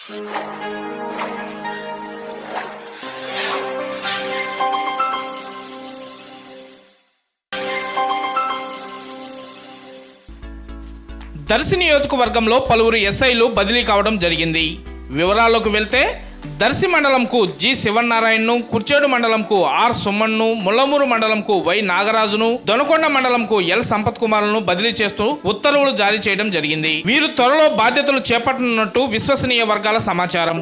దర్శి నియోజకవర్గంలో పలువురు ఎస్ఐలు బదిలీ కావడం జరిగింది. వివరాల్లోకి వెళ్తే దర్శి మండలంకు జి శివనారాయణను కుర్చేడు మండలంకు ఆర్ సుమన్ను ముల్లమూరు మండలంకు వై నాగరాజును దొనకొండ మండలంకు ఎల్ సంపత్ కుమార్లను బదిలీ చేస్తూ ఉత్తర్వులు జారీ చేయడం జరిగింది. వీరు త్వరలో బాధ్యతలు చేపట్టనున్నట్టు విశ్వసనీయ వర్గాల సమాచారం.